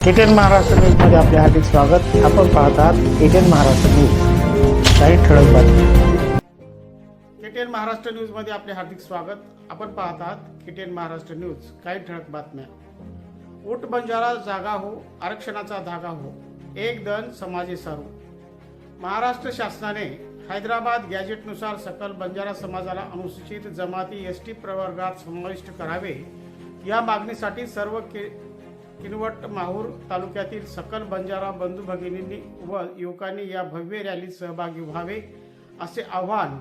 ATN Maharashtra न्यूजमध्ये आपले हार्दिक स्वागत. आपण पाहत आहात एटीएन महाराष्ट्र न्यूज. काही ठळक बातमी एटीएन महाराष्ट्र न्यूजमध्ये आपले हार्दिक स्वागत. आपण पाहत आहात एटीएन महाराष्ट्र न्यूज. काही ठळक बातम्या. ऊट बंजारा जागा हो आरक्षणाचा धागा हो. एक दन समाजे सारू. महाराष्ट्र शासनाने हैदराबाद गॅजेटनुसार सकल बंजारा समाजाला अनुसूचित जमाती एस टी प्रवर्गात समाविष्ट करावे या मागणीसाठी सर्व के किनवट माहूर तालुक्यातील सकल बंजारा बंधू भगिनींनी व युवकांनी या भव्य रॅलीत सहभागी व्हावे असे आवाहन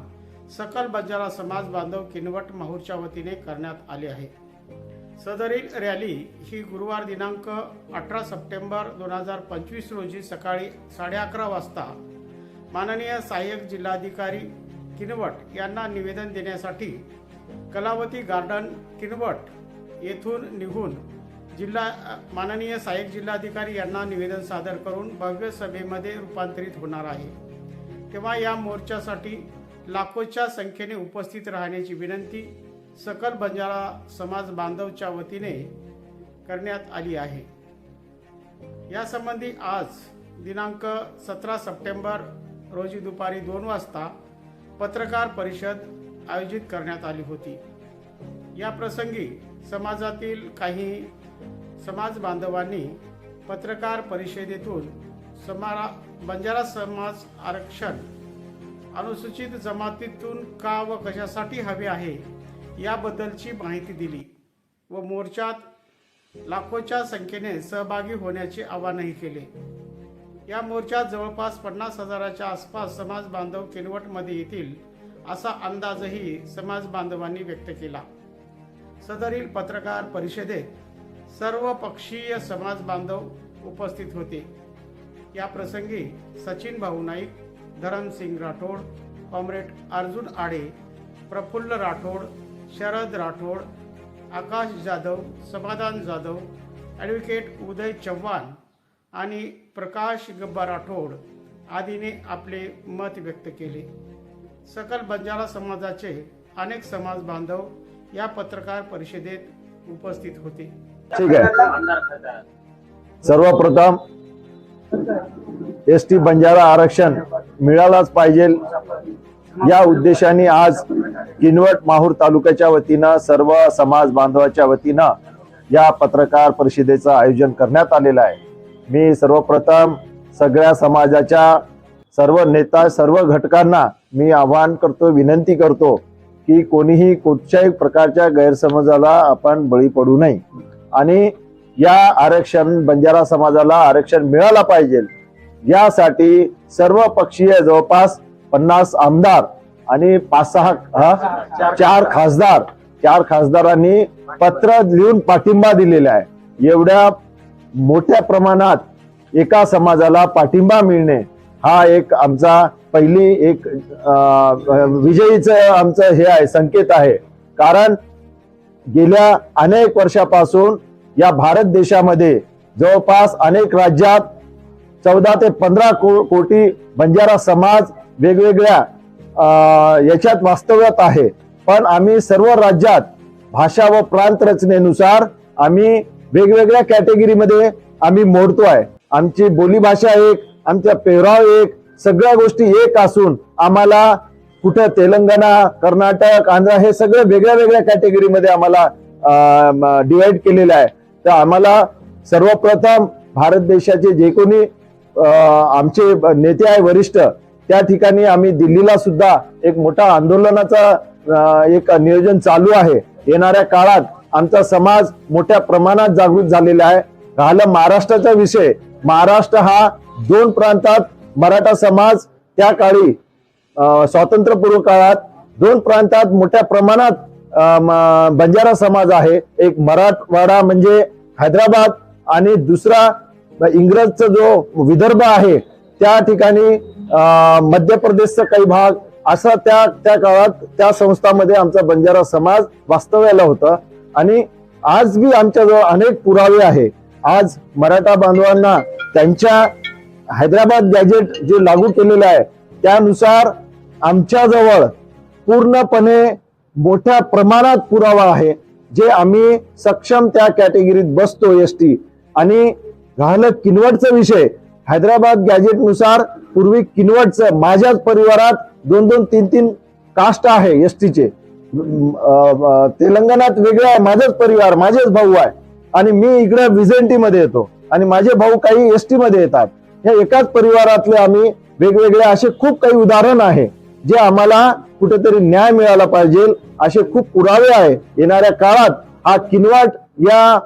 सकल बंजारा समाज बांधव किनवट माहूरच्या वतीने करण्यात आले आहे. सदरील रॅली ही गुरुवार दिनांक अठरा सप्टेंबर दोन हजार पंचवीस रोजी सकाळी साडे अकरा वाजता माननीय सहाय्यक जिल्हाधिकारी किनवट यांना निवेदन देण्यासाठी कलावती गार्डन किनवट येथून निघून जिल्हा माननीय सहाय्यक जिल्हाधिकारी यांना निवेदन सादर करून भव्य सभेमध्ये रूपांतरित होणार आहे. तेव्हा या मोर्चासाठी लाखोच्या संख्येने उपस्थित राहण्याची विनंती सकल बंजारा समाज बांधवच्या वतीने करण्यात आली आहे. यासंबंधी आज दिनांक सतरा सप्टेंबर रोजी दुपारी दोन वाजता पत्रकार परिषद आयोजित करण्यात आली होती. या प्रसंगी समाजातील काही समाज बांधवांनी पत्रकार परिषदेतून समारा बंजारा समाज आरक्षण अनुसूचित जमातीतून का व कशासाठी हवे आहे याबद्दलची माहिती दिली व मोर्चात लाखोच्या संख्येने सहभागी होण्याचे आवाहनही केले. या मोर्चात जवळपास पन्नास हजाराच्या आसपास समाज बांधव किनवटमध्ये येतील असा अंदाजही समाज बांधवांनी व्यक्त केला. सदरील पत्रकार परिषदेत सर्व पक्षीय समाज बांधव उपस्थित होते. या प्रसंगी सचिन भाऊ नाईक धरमसिंग राठोड कॉम्रेड अर्जुन आडे प्रफुल्ल राठोड शरद राठोड आकाश जाधव समाधान जाधव ॲडव्होकेट उदय चव्हाण आणि प्रकाश गब्बा राठोड आदीने आपले मत व्यक्त केले. सकल बंजारा समाजाचे अनेक समाज बांधव या पत्रकार परिषदेत उपस्थित होते. ठीक आहे. सर्वप्रथम एस टी बंजारा आरक्षण मिळालाच पाहिजे. या उद्देशाने आज किनवट माहूर तालुक्याच्या वतीनं सर्व समाज बांधवाच्या वतीनं या पत्रकार परिषदेचं आयोजन करण्यात आलेलं आहे. मी सर्वप्रथम सगळ्या समाजाच्या सर्व नेता सर्व घटकांना मी आवाहन करतो विनंती करतो की कोणीही कुठच्याही प्रकारच्या गैरसमजाला आपण बळी पडू नये. आणि या आरक्षण बंजारा समाजाला आरक्षण मिळाला पाहिजे. यासाठी सर्व पक्षीय जवळपास पन्नास आमदार आणि पाच सहा चार खासदार. चार खासदारांनी पत्र लिहून पाठिंबा दिलेला आहे. एवढ्या मोठ्या प्रमाणात एका समाजाला पाठिंबा मिळणे हा एक आमचा पहिली एक विजयीचं आमचं हे आहे संकेत आहे. कारण गेल्या अनेक वर्षापासून या भारत देशामध्ये जवळपास अनेक राज्यात चौदा ते पंधरा को कोटी बंजारा समाज वेगवेगळ्या याच्यात वास्तव्यात आहे. पण आम्ही सर्व राज्यात भाषा व प्रांत रचनेनुसार आम्ही वेगवेगळ्या कॅटेगरीमध्ये आम्ही मोडतो आहे. आमची बोलीभाषा एक आमचा पेहराव एक सगळ्या गोष्टी एक असून आम्हाला कुठं तेलंगणा कर्नाटक आंध्र हे सगळं वेगळ्या वेगळ्या कॅटेगरीमध्ये आम्हाला डिवाइड केलेलं आहे. तर आम्हाला सर्वप्रथम भारत देशाचे जे कोणी आमचे नेते आहे वरिष्ठ त्या ठिकाणी आम्ही दिल्लीला सुद्धा एक मोठा आंदोलनाचा एक नियोजन चालू आहे. येणाऱ्या काळात आमचा समाज मोठ्या प्रमाणात जागृत झालेला आहे. राहिला महाराष्ट्राचा विषय. महाराष्ट्र हा दोन प्रांतात मराठा समाज त्या काळी स्वातंत्र्यपूर्व काळात दोन प्रांतात मोठ्या प्रमाणात बंजारा समाज आहे. एक मराठवाडा म्हणजे हैदराबाद आणि दुसरा इंग्रजचा जो विदर्भ आहे त्या ठिकाणी मध्य प्रदेशचा काही भाग असा त्या त्या काळात त्या संस्थामध्ये आमचा बंजारा समाज वास्तव्याला होता. आणि आज बी आमच्याजवळ अनेक पुरावे आहे. आज मराठा बांधवांना त्यांच्या हैदराबाद गॅजेट जे लागू केलेलं आहे त्यानुसार आमच्याजवळ पूर्णपणे मोठ्या प्रमाणात पुरावा आहे जे आम्ही सक्षम त्या कॅटेगरीत बसतो एस टी. आणि राहिलं किनवटचा विषय हैदराबाद गॅजेटनुसार पूर्वी किनवटचं माझ्याच परिवारात दोन दोन तीन तीन कास्ट आहे एस टीचे. तेलंगणात वेगळं आहे माझाच परिवार माझेच भाऊ आहे. आणि मी इकडे विजेंटी मध्ये येतो. आणि माझे भाऊ काही एस टी मध्ये येतात. या एकाच परिवारातले आम्ही वेगवेगळे असे खूप काही उदाहरण आहे. जे आम्हाला कुठेतरी न्याय मिळाला पाहिजे असे खूप पुरावे आहे. येणाऱ्या काळात हा किनवाट या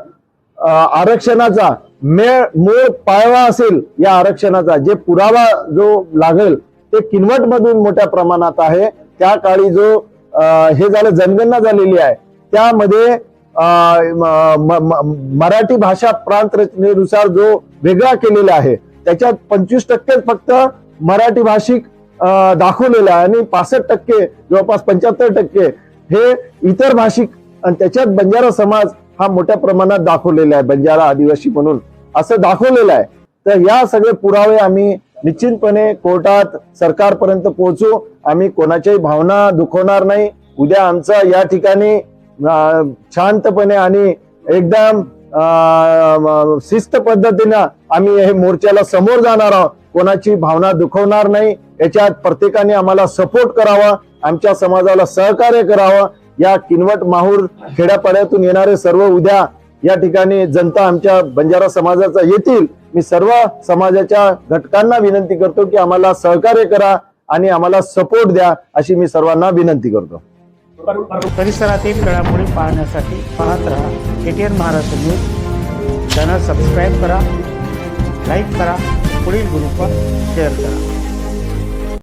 आरक्षणाचा मेळ मूळ पाळवा असेल या आरक्षणाचा जे पुरावा जो लागेल ते किनवट मधून मोठ्या प्रमाणात आहे. त्या काळी जो हे झालं जनगणना झालेली आहे. त्यामध्ये म- म- म- मराठी भाषा प्रांत रचनेनुसार जो वेगळा केलेला आहे त्याच्यात पंचवीस टक्केच फक्त मराठी भाषिक दाखवलेलं आहे. आणि पासष्ट टक्के जवळपास पंच्याहत्तर टक्के हे इतर भाषिक आणि त्याच्यात बंजारा समाज हा मोठ्या प्रमाणात दाखवलेला आहे बंजारा आदिवासी म्हणून. असं दाखवलेलं आहे. तर या सगळे पुरावे आम्ही निश्चितपणे कोर्टात सरकारपर्यंत पोहोचू. आम्ही कोणाच्याही भावना दुखवणार नाही. उद्या आमचा या ठिकाणी शांतपणे आणि एकदम शिस्त पद्धतीनं आम्ही हे मोर्चाला समोर जाणार आहोत. कोणाची भावना दुखवणार नाही. याच्यात प्रत्येकाने आम्हाला सपोर्ट करावा आमच्या समाजाला सहकार्य करावं. या किनवट माहूर खेड्यापाड्यातून येणारे सर्व उद्या या ठिकाणी जनता आमच्या बंजारा समाजाचा येतील. मी सर्व समाजाच्या घटकांना विनंती करतो की आम्हाला सहकार्य करा आणि आम्हाला सपोर्ट द्या अशी मी सर्वांना विनंती करतो. परिसरातील घडामोडी पाहण्यासाठी पाहत राहा. ATN Maharashtra news. Channel subscribe करा लाईक करा पुढील ग्रुपवर शेअर करा.